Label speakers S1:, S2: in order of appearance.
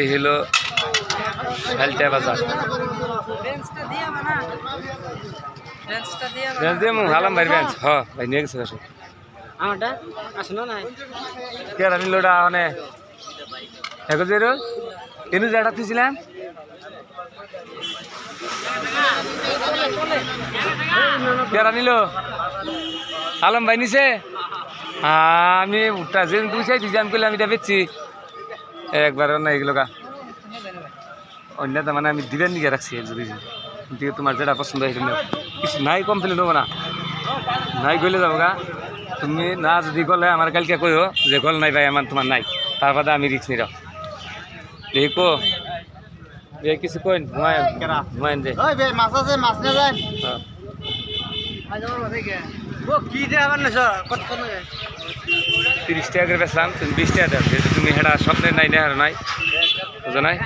S1: এই হলো হেলটা বাজার। বেঞ্চ দিয়ে মুখ হালাম ভাই বেঞ্চ। হ ভাই নিয়ে গেছে আসো।
S2: আমারটা? আসলো না
S1: কে রানি লোডা মানে এখন যে এনু যেটা তুইছিলাম কে রানিল আলম ভাই নিছে? আমি উঠটা যে তুই চাই আমি করলে আমি এটা বেচছি। একবার না এগুলো অন্য তো মানে আমি দিবেন দিকে রাখছি যদি কিন্তু তোমার যেটা পছন্দ হয় কিছু নাই কমপ্লেন হব না। নাই গলে যাব গা। তুমি না যদি গলে আমার কালকে কইও যে গল নাই ভাই আমার তোমার নাই। তারপরে আমি রিক্স নিরাও দেখো। এ কিছু কইন ঘুমায় ঘুমায় যে
S2: ওই বে মাছ আছে মাছ না যায়
S1: হ্যাঁ।
S2: কি দে আবার না কত কত?
S1: তিরিশ টাকা করে বেচলাম তুমি বিশ টাকা যেহেতু তুমি হেঁটা স্বপ্নের নাই নেহার নাই। বুঝো নাই?